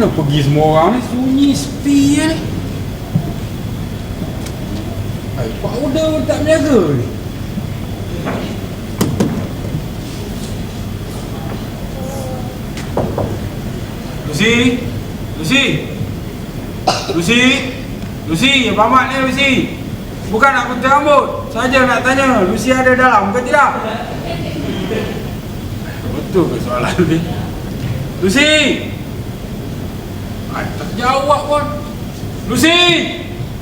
Mana pergi semua orang ni? Sunyi sepi je ni. Hai, powder pun tak menjaga ni. Lucy? Lucy? Lucy? Lucy, Abang Mat ni Lucy. Bukan nak gunting rambut. Saja nak tanya, Lucy ada dalam ke tidak? Betul ke soalan ni? Lucy! Jawab pun. Lucy!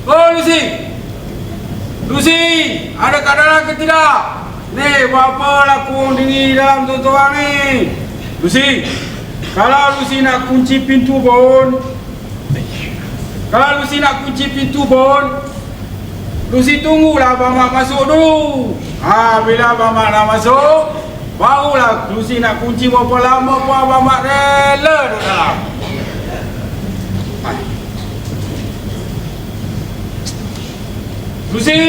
Oh, Lucy! Lucy! Ada kat dalam ke tidak? Ni, buat apa laku diri dalam tu orang ni? Lucy! Kalau Lucy nak kunci pintu pun Kalau Lucy nak kunci pintu pun Lucy tunggulah Abang Mat masuk dulu ha, Bila Abang Mat dah masuk Barulah Lucy nak kunci berapa lama pun Abang Mat rela dalam Lucy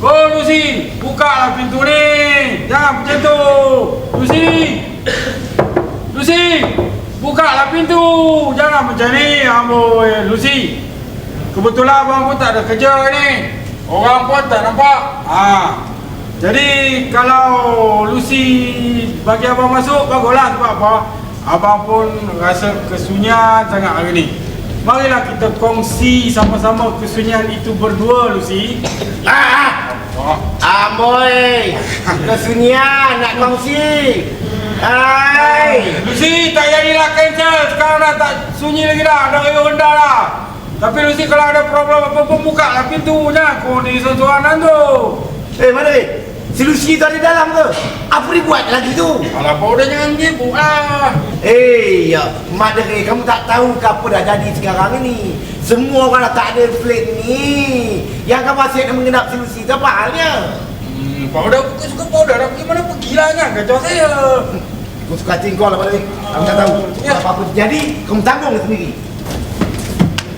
Oh Lucy Bukalah pintu ni! Jangan macam tu! Lucy Lucy Bukalah pintu! Jangan macam ni Amboi! Lucy Kebetulan abang pun tak ada kerja ni. Orang pun tak nampak. Ha. Jadi Kalau Lucy Bagi abang masuk Baguslah. Sebab apa? Abang pun rasa kesunyian sangat hari ni Marilah kita kongsi sama-sama kesunyian itu berdua Lucy. Ah. Amboi, kesunyian nak kongsi. Hai, Lucy tak jadilah cancel. Sekarang dah tak sunyi lagi dah. Dah riuh rendah dah. Tapi Lucy kalau ada problem apa-apa Buka lah pintu Jangan kau di sesuatu tu. Eh mana ni? Si Lucy tu ada dalam ke? Apa dia buat lagi tu? Kalau kau dah jangan gibuk lah Eh, ya, mak dere, kamu tak tahu ke apa dah jadi sekarang ni? Semua orang dah tak ada flat ni. Yang kamu asyik nak mengenap si Lucy tu apa halnya? hmm, Powder bukan suka powder Dah pergi mana pergilah kan Kacau saya Kau suka hati kau lah pada ni. Kamu tak tahu. Ya. Apa-apa terjadi, kamu tanggung sendiri.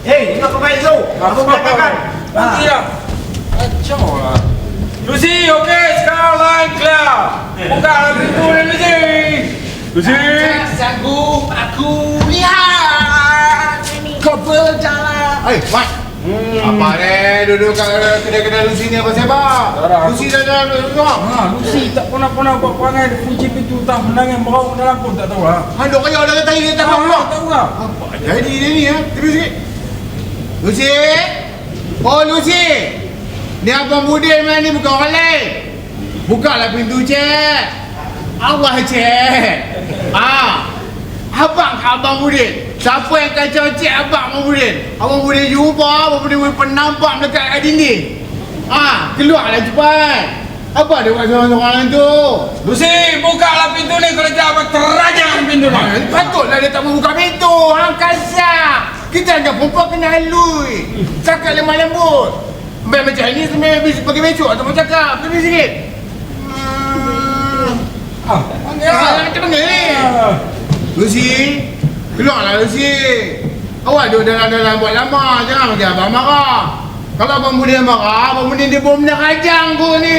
Eh, ini apa baik tu? Apa berantakan? Pergilah Kacau lah Lucy, okey sekarang line clear Buka pintu ni Lucy Lucy sanggup aku lihat kau berjalan. Eh, Mat. hmm. Apa ni duduk kat kedai-kedai Lucy ni apa sebab? Lucy dah dalam duduk. Ha, Lucy tak pernah-pernah buat perangai dia kunci pintu tak menangis merau dalam pun tak tahu lah. Handuk kaya orang kata dia tak Tak tahu lah. tahu lah. Apa jadi dia ni ya? Terus sikit. Lucy. Oh Lucy. Ni abang Budin main ni bukan orang lain. Bukalah pintu cik. Allah cik. Ah. Abang ke abang Budin? Siapa yang kacau cik abang abang Budin? Abang Budin jumpa, abang Budin penampak dekat kat dinding. Ah, keluarlah cepat. Apa dia buat seorang-seorang tu? Lucy, buka lah pintu ni kalau jangan terajang pintu ni. Ha, patutlah dia tak mau buka pintu. Hang kasar. Kita ada perempuan kena halui. Cakap lemah lembut. Baik macam ni sebenarnya habis pergi atau mau cakap. Lebih sikit. Hmm. Ah, panggil Ah, lah. macam mana ni? Ah. Lucy. Keluarlah Lucy. Awak duduk dalam-dalam buat lama. Jangan bagi abang marah. Kalau abang Budin marah, abang Budin dia bom nak rajang kau ni.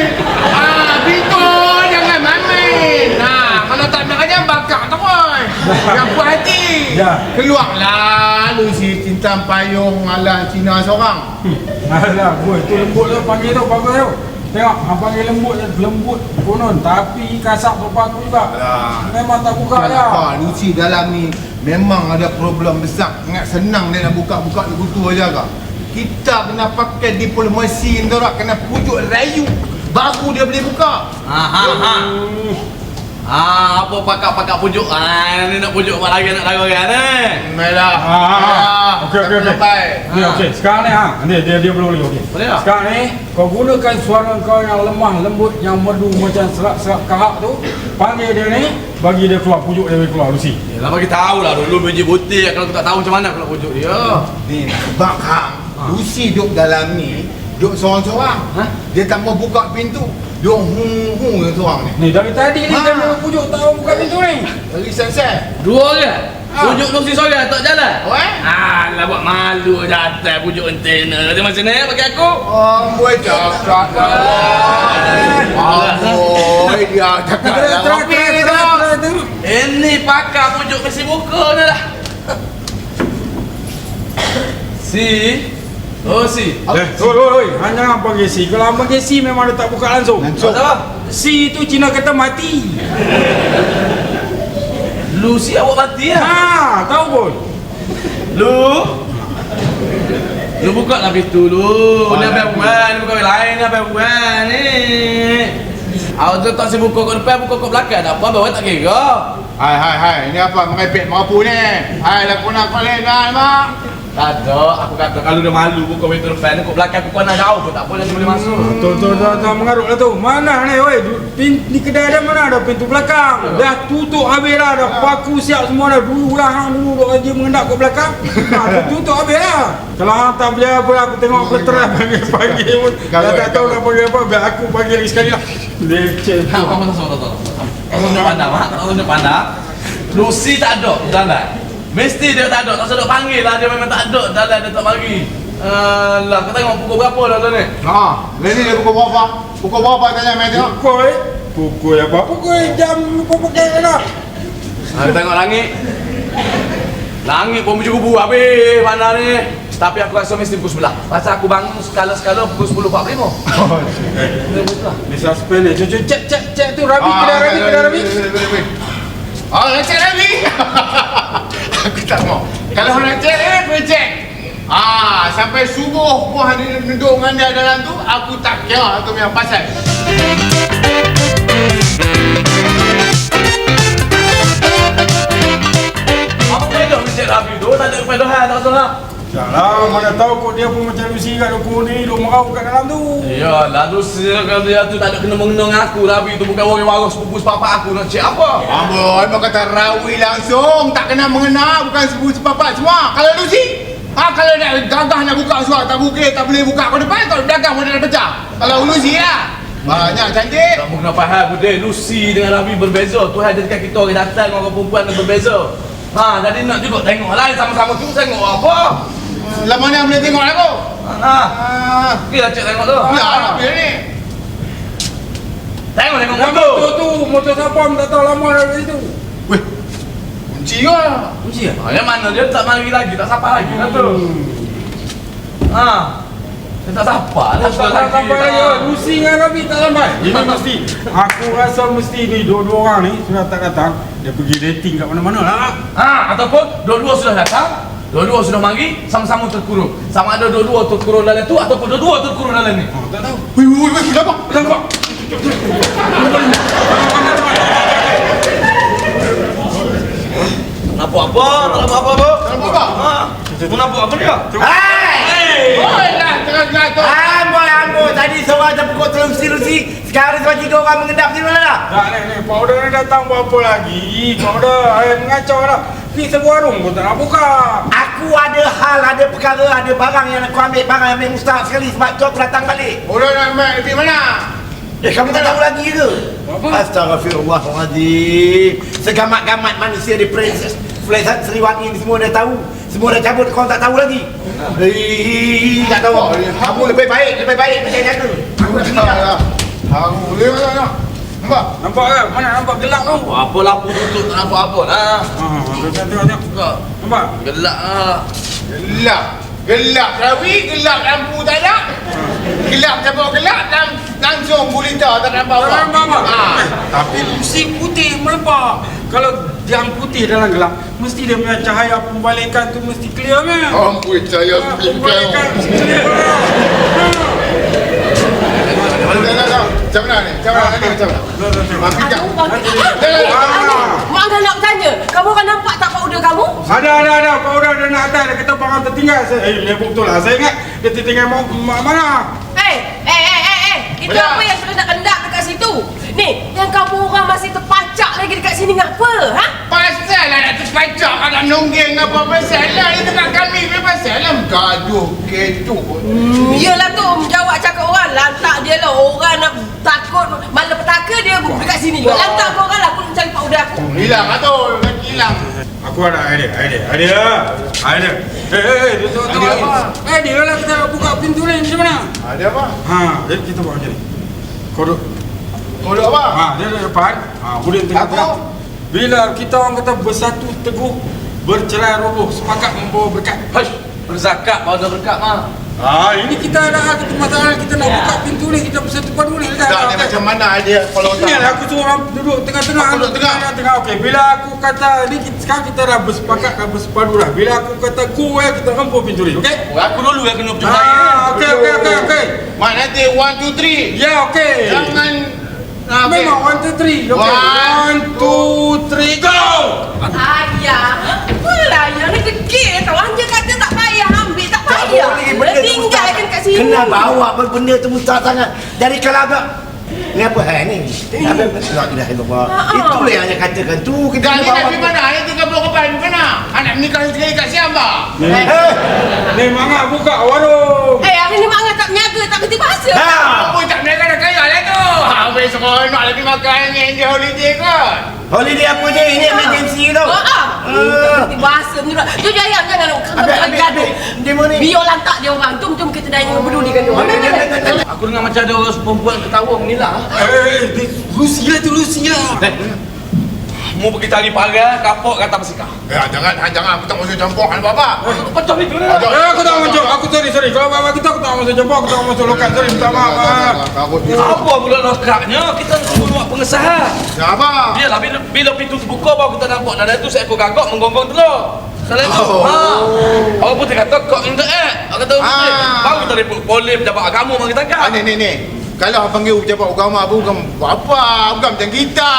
Ah, pintu jangan main. Nah, kalau tak nak rajang bakar terus. Yang puas hati. Ya. Keluarlah Lucy cinta payung ala Cina seorang. Alah, boy, tu lembut tu panggil tu bagus tu. Tengok, hang panggil lembut je, lembut konon tapi kasar berpaku juga. Alah. Memang tak buka dah. apa, Lucy dalam ni memang ada problem besar. Ingat senang dia nak buka-buka di kutu aja kak. Kita kena pakai diplomasi rak kena pujuk rayu. Baru dia boleh buka. Ha ha ha. Ah, apa pakak-pakak pujuk? Ah, ni nak pujuk apa lagi nak lagu kan eh? Merah. Ah, okey okey okey. Ni Ah. okey, sekarang ni ha. Ni dia dia belum lagi okey. Boleh tak? Sekarang ni kau gunakan suara kau yang lemah lembut yang merdu macam serak-serak kahak tu, panggil dia ni, bagi dia keluar pujuk dia keluar Lucy. Yalah bagi tahu lah dulu biji putih kalau aku tak tahu macam mana aku nak pujuk dia. Ni sebab hang Lucy duduk dalam ni Duduk seorang-seorang Ha? Dia tak mau buka pintu Duduk hu-hu yang seorang ni Ni dari tadi ni Ha. dia pujuk tak mau buka pintu ni. Lagi set-set Dua je. Ah. Pujuk Lucy seorang tak jalan. Oh eh? Ah, lah buat malu datang pujuk antena. Dia macam ni bagi aku. Amboi cakap lah Amboi dia cakap lah Apa ni dah Ini pakar pujuk mesti buka ni lah. Si. Oh si. Eh, oi, oi, oi. Hanya abang Gesi. Kalau abang Gesi memang dia tak buka langsung. Langsung. Apa? Si itu Cina kata mati. Lu si awak mati lah. Ha, tahu pun. Lu. Lu buka lah pintu lu. Ni apa buat? Ni buka lain apa buat ni? Awak tu tak sibuk kat depan, buka kat belakang. Tak apa, bawa tak kira. Hai hai hai, ini apa merepek mengapu ni? Hai lah nak kau dah mak. Tak ada, aku kata kalau dia malu buka pintu depan, kat belakang aku kena jauh pun tak boleh boleh masuk. Hmm, tu tu tu tu mengarut lah tu. Mana ni oi? Du- Pin, di kedai ada mana ada pintu belakang. Dah tutup habis dah. Dah paku siap semua dah. Dulu lah hang dulu duk kerja mengendap ke belakang. Ha, tu tutup habis dah. Kalau hang tak boleh apa aku tengok peterah pagi-pagi pun. Dah tak tahu nak panggil apa. Biar aku panggil lagi sekali lah. Leceh tu. Tak, tak, tak, tak, tak. Tak tunjuk pandang, mak. Tak tunjuk pandang. Lucy tak ada dalam. Mesti dia tak ada. Tak sedap panggil lah. Dia memang tak ada dalam. Dia tak bagi. Alah, kau tengok pukul berapa dah tu ni? Ha, ni dia pukul berapa? Pukul berapa tanya mai tengok? Pukul eh. Pukul apa? Pukul jam lupa pakai dah. Ha, kita tengok langit. Langit pun berjubu habis mana ni. Tapi aku rasa mesti pukul sebelah. Pasal aku bangun sekala-sekala pukul 10.45. Dia betul lah. Ni suspend ni. Cek cek cek tu Rabi kedai Rabi kedai Rabi. Oh, nak cek Rabi. aku tak mau. Kalau nak cek, eh, cek. Ah, sampai subuh pun ada duduk dengan dia dalam tu, aku tak kira aku punya pasal. Apa beda mencet Rabi tu? Tak ada kepedohan, tak salah. Yalah, mana tahu kok dia pun macam Lucy kat dukun ni, duk merau kat dalam tu. Ya, lalu kalau dia tu tak ada kena mengenang aku Rabi tu bukan orang waras sepupu sepapak aku nak cek apa? Amboi, mau kata rawi langsung, tak kena mengenal, bukan sebut sepapak semua. Kalau lu si, ha, kalau nak gagah nak buka suara, tak buka, tak boleh buka ke depan, tak belakang pun dah pecah. Kalau lu si lah, banyak cantik. Tak kena faham bude Lucy dengan Rabi berbeza. Tuhan jadikan kita orang datang orang perempuan yang berbeza. Ha, jadi nak juga tengok lah sama-sama tu tengok apa? Lama ni boleh tengok aku. Ha, Ah, okey lah cek tengok tu. ya, pilih ni. Tengok tengok motor. motor tu, motor siapa pun tak tahu lama dah dari tu. Weh, kunci lah. Kunci ah. Yang mana dia tak mari lagi, tak sapa lagi lah tu. Ha. Dia tak sapa, dia Tak tak sampai lagi. Lucy dengan Rabi tak sampai. Ini mesti. Aku rasa mesti ni dua-dua orang ni sudah tak datang. Dia pergi dating kat mana-mana lah. Ha, ataupun dua-dua sudah datang, dua-dua sudah mari, sama-sama terkurung. Sama ada dua-dua terkurung dalam tu ataupun dua-dua terkurung dalam ni. Oh, tak tahu. Weh, weh, weh, kenapa? Nampak? Nampak apa? Tak nampak apa-apa? Kenapa apa? Ha. Mu nampak apa dia? Hai! Oi, lah, tengah-tengah tu. Amboi, amboi. Tadi seorang terpukul terusi-terusi. Sekarang sebab tiga orang mengendap di mana dah? Tak ni, ni. Powder ni datang buat apa lagi? Powder, ayah mengacau dah. Ni sebuah warung pun tak nak buka. Aku ada hal, ada perkara, ada barang yang aku ambil. Barang yang ambil mustahak sekali. Sebab tu aku datang balik. Bodoh nak main di mana? Eh, kamu tak tahu lagi ke? Apa? Astaghfirullahaladzim. Segamat-gamat manusia di Princess. Princess Seriwangi ni semua dah tahu. Semua dah cabut, kau tak tahu lagi. Hei, tak tahu. Kamu lebih baik, lebih baik macam jaga. Aku tak tahu lah. Aku boleh mana nak? Nampak? Nampak ke? Mana nampak gelap tu? Apa lampu tutup tak nampak apa lah. Ha, tengok tengok tengok. Nampak? gelak lah. Gelap. Gelap rawi, gelap lampu tak ada. Gelap cabut gelap, lang, langsung gulita tak nampak apa. Tak nampak apa? Ha. Tapi Lucy putih melepak. Kalau yang putih dalam gelap, mesti dia punya cahaya pembalikan tu mesti clear kan? Ampun saya Ha, bingkang. Pembalikan mesti clear. Dah, dah, dah. Macam mana ni? Macam mana ni? Macam mana? Bingkang. Aduh, bang. Dah, dah, dah. Ah. Mak dah nak tanya. Kamu kan nampak tak powder kamu? Ada ada ada powder dia nak atas dia kata barang tertinggal. Saya eh dia betul lah. Saya ingat dia tertinggal mau mak mana? Eh, eh, eh, eh, eh. Itu apa yang sudah nak kendap dekat situ? Ni, yang kamu orang masih terpacak lagi dekat sini ngapa? Ha? Pasal lah nak terpacak kalau nungging apa pasal lah ni tempat kami ni pasal lah gaduh ketuk Hmm, yelah tu, jawab cakap orang. Lantak dia lah. Orang nak takut. Malapetaka dia dekat sini juga. Lantak kau orang lah. Aku nak cari powder aku. hilang lah tu hilang Aku ada idea, idea, idea. Idea. Eh, eh, eh, tu tu apa? Eh, dia lah kita buka pintu ni macam mana? ada apa? Ha, jadi kita buat macam ni. Kau duduk. Kodok apa? Ha, dia di depan. Ha, Udin tengah Aku? tengah. Bila kita orang kata bersatu teguh Bercerai roboh Sepakat membawa berkat Hush, berzakat dah berkat mah. Ah, ini kita ada kita masalah kita nak buka pintu ni kita bersatu padu ni. Tak ni macam mana dia kalau Ini tak lah aku suruh orang duduk tengah-tengah Aku duduk tengah. tengah Okey, bila aku kata ni kita, sekarang kita dah bersepakat dah bersepadu dah. Bila aku kata go eh kita rempur pintu ni, okey? Aku dulu yang kena percaya. Ah, okey okey okey okey. Mak nanti one two three Ya okey. Jangan Ah, okey. Memang one two three. Okey. One, One two three go. Ayah, apalah ayah ni degil tau. Anja kata tak payah ambil, tak Tak payah. boleh Boleh benda tinggalkan mustahil. kat sini. Kenapa awak benda tu mustahil sangat? Dari kalau agak Ni apa hal ni? Apa la ilaha illallah. Ha-ha. Itulah yang saya katakan tu kita Dah ni bawa- nak pergi mana? Ayah tinggal Pulau Kepan mana? Anak menikah sekali kat Siamba Eh, Ni mangak buka warung. Eh, hari ni mak Angah tak kerti bahasa. Ha. Apa tak berniaga dah kaya lah tu Habis seronok lagi makan dengan dia holiday kot Holiday apa je? Ini emergency tau. Ah. Ah. Tak kerti bahasa menurut. Tu jangan jangan Habis, habis, habis. Dia mau ni. Biar lantak dia orang. Jom jom kita dah jangan pedulikan dia orang. Jangan, jangan, jangan. Aku dengar macam ada orang perempuan ketawa menilak. Eh, eh, Rusia tu Rusia. Mu pergi cari pagar, kapok kata bersikah. Ya jangan jangan aku tak masuk campur kan bapa Pecah itu dah. Eh, aku tak masuk. Aku sorry sorry. Kalau bawa kita aku tak masuk jemput, aku tak masuk lokal. Sorry, minta maaf. ah. Apa pula lokaknya? Kita tunggu buat pengesahan. Siapa? Biarlah bila, bila pintu terbuka baru kita nampak dan itu seekor gagak menggonggong telur. Salah itu. Oh. Ha. Orang putih kata kok minta eh. Orang kata. Ah. Baru kita report polis pejabat agama mari Ah, tangkap. ni ni ni. Kalau abang panggil pejabat agama apa bukan apa, bukan macam kita.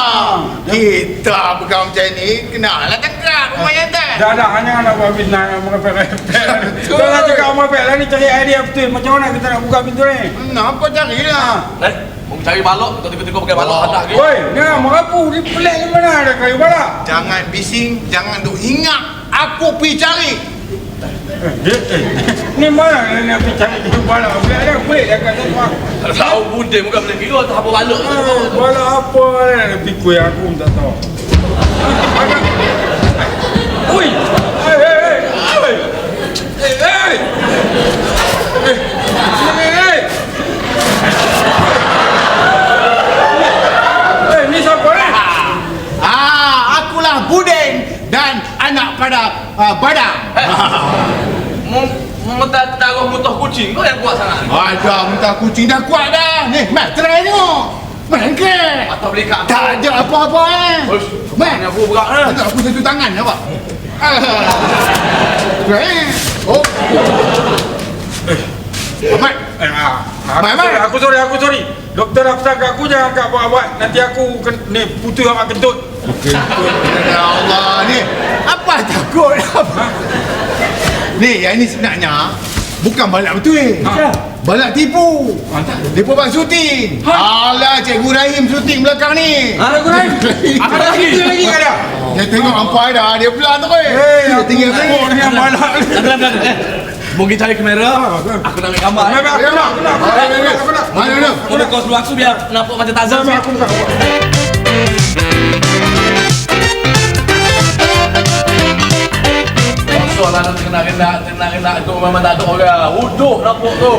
Kita bukan macam ni, kena lah tangkap lumayan tak? Dah dah hanya nak buat bisnes nak merepek-repek. Kau nak cakap merepek lah ni cari idea betul. Macam mana kita nak buka pintu ni? Kenapa cari lah? Eh, mau cari balok, kita tiba-tiba pakai balok Oh. ada lagi. Woi, ni merapu ni pelik ni mana ada kayu balak? Jangan bising, jangan duk ingat. Aku pergi cari. Eh, eh, eh. Ni mana ni nak pergi cari kayu balak? Biar dia pelik dah kat sana. Tahu bunde muka boleh kira tak apa. Ah, Balak apa ni? Nak pikir aku pun tak tahu. Ada. Oi! Hei, hei, hei! Hei! Hei, hei! Eh, Sini, hei! Eh, ni siapa ni? Ah, akulah Budin dan anak pada uh, Badang. Mu mu tak taruh mutuh kucing kau yang kuat sangat. Ada minta kucing dah kuat dah. Ni, mat try tengok. Mereka. Atau beli kat Tak ada apa-apa eh. Uish, Mat. Mana aku berat dah. Tak aku satu tangan apa? Eh. Oh. Mat. Eh, ah, aku mai. sorry, aku sorry, aku sorry. Doktor daftar kat aku jangan kat buat-buat. Nanti aku ken, ni putus awak kentut. Ya Allah ni. Apa takut? Apa? Ni yang ni sebenarnya bukan balak betul. Ha. Balak tipu. Ah, tak. Dia buat syuting. Alah Cikgu Rahim syuting belakang ni. Ha, Aku lain. Apa lagi? lagi lagi ada. Dia tengok ampai dah, dia belah tu Eh, Dia aku tinggal tengok ni yang balak eh. Mungkin cari kamera. Aku nak ambil gambar. Eh. nak, nak, nak, aku nak. Mana mana? Kau nak kau seluar aku biar nampak macam Tarzan. Mai, mai, aku nak. Kosong lah nak kena-kena Kena-kena tu memang tak ada orang Uduh nampak tu.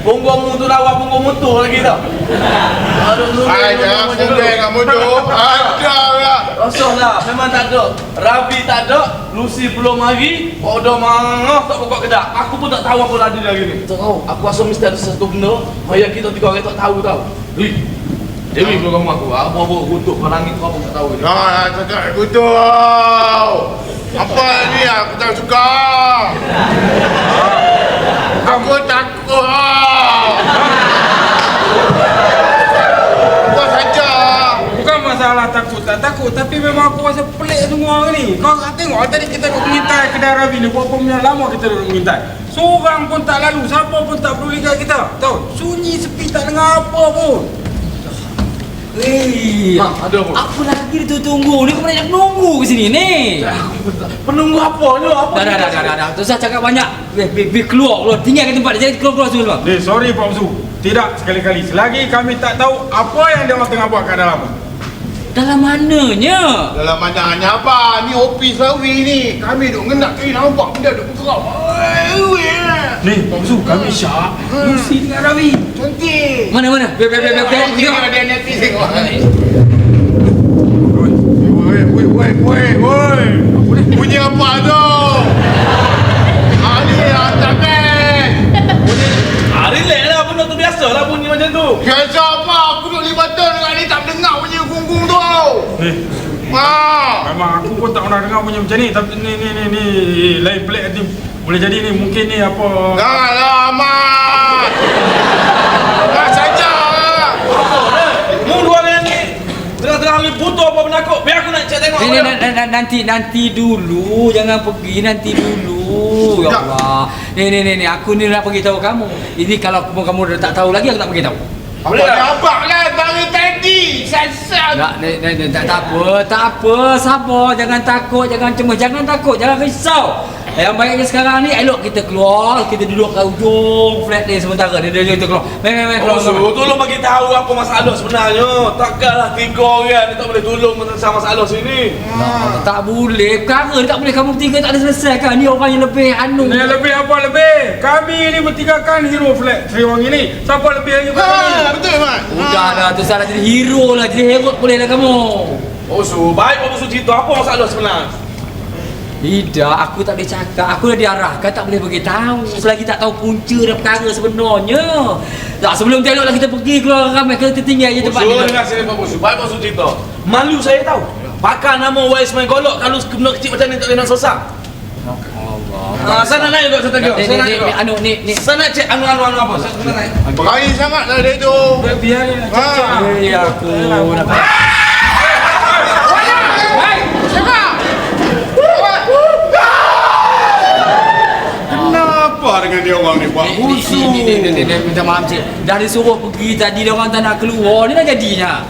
Punggungmu tu lawa punggung motor lagi tau. Aduh lu Ada muda dengan muda. Ada lah. Kosong lah. Memang tak ada. Rabi tak ada. Lucy belum mari Odo mangah tak buka kedai Aku pun tak tahu apa lagi lagi ni. Tak tahu. Aku rasa mesti ada sesuatu benda. Maya kita tiga orang tak tahu tau. Hei Dewi belum kamu aku? Apa-apa kutuk ke langit kau pun tak tahu ni Nah, tak tak kutu. Apa ni? Aku tak suka. Aku takut. Kau saja. Bukan masalah takut tak takut. Tapi memang aku rasa pelik semua orang ni. Kau tak tengok tadi kita duduk mengintai kedai Rabi ni Berapa punya lama kita duduk mengintai? Seorang pun tak lalu Siapa pun tak peduli kat kita. Tahu? Sunyi sepi tak dengar apa pun Pun apa lagi dia tunggu? Ni kau banyak menunggu ke sini ni. Penunggu apa ni? Apa Dah dah dah dah dah. Tak usah cakap banyak. Biar, biar keluar keluar. Tinggalkan tempat dia. Jangan keluar keluar semua. Ni sorry Pak Uzu Tidak sekali-kali Selagi kami tak tahu Apa yang dia orang tengah buat kat dalam Dalam mananya? Dalam mandangannya apa? Ni opis lawi ni. Kami duk ngenak ni nampak benda duk bergerak. Oi, Ni Pak Uzu kami syak Lucy dengan Rabi Cantik. Mana mana? Biar biar biar biar. Tengok biar. dia nanti tengok. woi, woi. Bunyi apa tu? Ah ni hantar beg. Ah, relax lah benda tu biasa lah bunyi macam tu. Biasa apa? Aku duduk lima tahun dengan ni tak dengar bunyi gung-gung tu. Eh, Ah. memang aku pun tak pernah dengar punya macam ni Tapi ni, ni, ni, ni Lain pelik ni Boleh jadi ni, mungkin ni apa Dah lah, Ahmad. Dah saja. Mu dua ni tengah-tengah ni butuh apa penakut. Biar aku nak cek tengok. Ni, ni, apa na- dia. na- na- nanti nanti dulu jangan pergi nanti dulu ya Ya. Allah ni ni ni ni aku ni nak beritahu kamu ini kalau kamu kamu dah tak tahu lagi aku tak beritahu Apa Boleh tak? abang lah dari tadi. Sesat. tak ni, ni, ni, tak, tak apa tak apa sabar jangan takut jangan cemas jangan takut jangan risau yang baiknya sekarang ni elok kita keluar kita duduk kat ujung flat ni sementara. Dia dia kita keluar. Meh meh Oh, keluar so, keluar. tolong bagi tahu apa masalah sebenarnya. Takkanlah tiga orang ni tak boleh tolong tentang masalah sini. Tak, tak boleh. Perkara tak boleh kamu bertiga tak ada selesai kan ni orang yang lebih anu. Ni lebih apa lebih? Kami ni bertiga kan hero flat Seriwangi ni Siapa lebih lagi Ha, betul Mat. Udah dah tu salah jadi hero lah jadi hero boleh lah kamu. Oh, so, baik apa musuh cerita apa masalah sebenarnya? Tidak, aku tak boleh cakap. Aku dah diarahkan tak boleh bagi tahu. Selagi tak tahu punca dan perkara sebenarnya. Tak sebelum tengok lah kita pergi keluar ramai kita tinggal je tempat ni. dengar sini Pak Musuh. Baik musuh cerita. Malu saya tahu. Pakai nama Wais main golok kalau benda kecil macam ni tak boleh nak sesak. Ah, sana naik satu Ni, tengok. ni, Sana ni, naik ni, anu ni ni. Sana cek anu anu anu apa? Sana naik. Berani sangat lah dia tu. Biar- nak Ha. cakap Ya aku nak Kenapa dengan dia orang ni buat ni, ni, ni, ni, minta maaf cik. Dah disuruh pergi tadi dia orang tak nak keluar. Ni dah jadinya.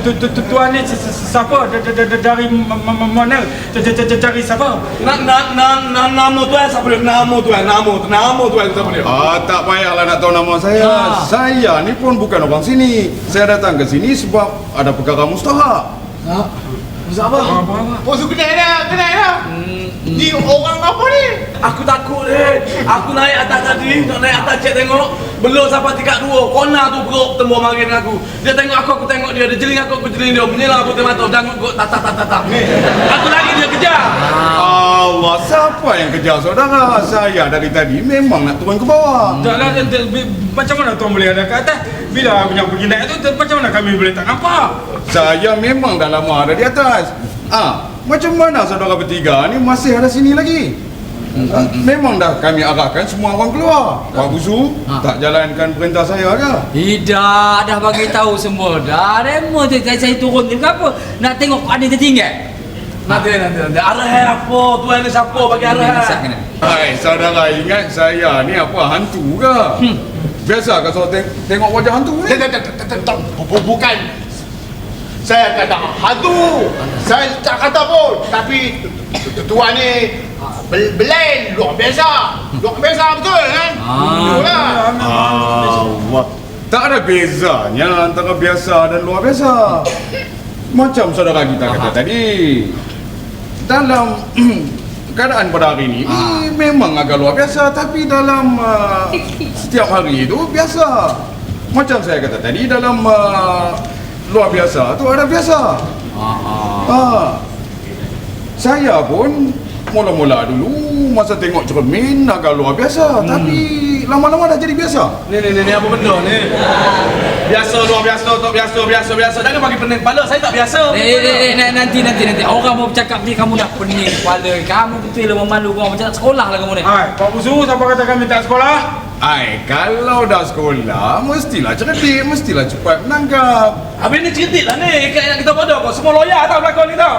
Tu- tu- Tuan ni si- si- si- siapa? Da- da- da- da- Dari ma- ma- ma- mana? Cari siapa? Nak nak nak nak nama tuan siapa dia? Nama tuan, nama nama tuan siapa dia? Ah, tak payahlah nak tahu nama saya. Ah. Saya ni pun bukan orang sini. Saya datang ke sini sebab ada perkara mustahak. Siapa? Busuk kenal dah, kenal dah. Ni orang apa ni? Aku takut eh. Aku naik atas tadi, nak naik atas cek tengok. Belum sampai tingkat dua. Kona tu perut tembus mari dengan aku. Dia tengok aku, aku tengok dia. Dia jeling aku, aku jeling dia. Menyelang aku tengok mata. Jangan kok tatap tatap tatap. Aku lagi dia kejar. Allah, siapa yang kejar saudara? Saya dari tadi memang nak turun ke bawah. Tak bi- macam mana tuan boleh ada kat atas? Bila yang pergi naik tu, macam mana kami boleh tak nampak? Saya memang dah lama ada di atas. Ah, macam mana saudara bertiga ni masih ada sini lagi? Ah, Memang dah kami arahkan semua orang keluar. Pak Busu Ah. tak jalankan perintah saya ke? Tidak, dah bagi tahu semua dah. Remo tu saya, saya turun ni kenapa? Nak tengok ada tertinggal. Nanti, nanti, nanti. Arah apa? Tuan ni siapa bagi arah? Kena. Hai, saudara ingat saya ni apa hantu ke? Biasa saya teng- tengok wajah hantu ni? Tak, tak, tak, tak, tak, tak. Bu- Bukan. Saya kata hantu. Saya tak kata pun. Tapi tu- tu- tuan ni ah, bel- belen luar biasa. Luar biasa betul kan? Ah. Lah. Allah. Tak ada bezanya antara biasa dan luar biasa. Macam saudara kita kata tadi. Dalam keadaan pada hari ini eh, memang agak luar biasa tapi dalam uh, setiap hari itu biasa. Macam saya kata tadi dalam uh, luar biasa tu ada biasa. Ah. Saya pun mula-mula dulu masa tengok cermin agak luar biasa hmm. tapi lama-lama dah jadi biasa. Ni, ni, ni, ni apa benda ni? Biasa, luar biasa, tak biasa, biasa, biasa. Jangan bagi pening kepala. Saya tak biasa. Eh, eh, eh, eh, nanti, nanti, nanti. Orang mau bercakap ni, kamu dah pening kepala. Kamu betul lah memalu kau. Macam tak sekolah lah kamu ni. Hai, Pak Busu, siapa kata kami tak sekolah? Ai, kalau dah sekolah, mestilah cerdik, mestilah cepat menangkap. Habis ni cerdik lah ni. Yang kita bodoh kau. Semua lawyer tau belakang ni tau.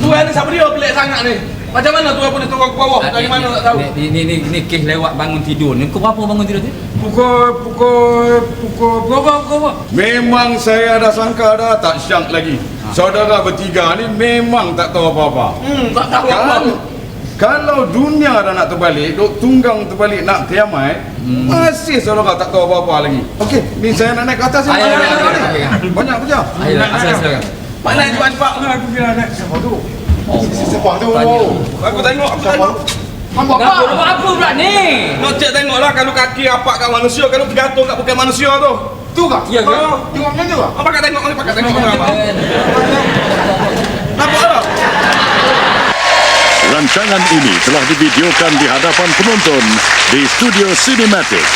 Tuan ni siapa dia pelik sangat ni. Macam mana tuan boleh turun ke bawah? Ah, Dari ni- mana ni- tak tahu. Ni, ni, ni, ni kes lewat bangun tidur ni. Kau berapa bangun tidur tu? Pukul, pukul, pukul berapa, pukul berapa? Memang saya dah sangka dah tak syak lagi. Saudara bertiga ni memang tak tahu apa-apa. Hmm, tak tahu apa. Kan, kalau dunia dah nak terbalik, duk tunggang terbalik nak kiamat, masih saudara tak tahu apa-apa lagi. Okey, ni saya nak naik ke atas ni. Banyak kerja ni. Banyak kerja. Ayolah, asal silakan. Mana cepat-cepat? Aku bilang naik siapa tu? Sisa sepah tu. Aku tengok, aku tengok. Hamba apa? Nak apa pula ni? Nak cek tengoklah kalau kaki apa kat manusia, kalau tergantung kat bukan manusia tu. Tu kah? Ya ke? Tengok macam tu kah? apa? tengok, pakai tengok mana apa? Nampak tak? Rancangan ini telah divideokan di hadapan penonton di Studio Cinematic.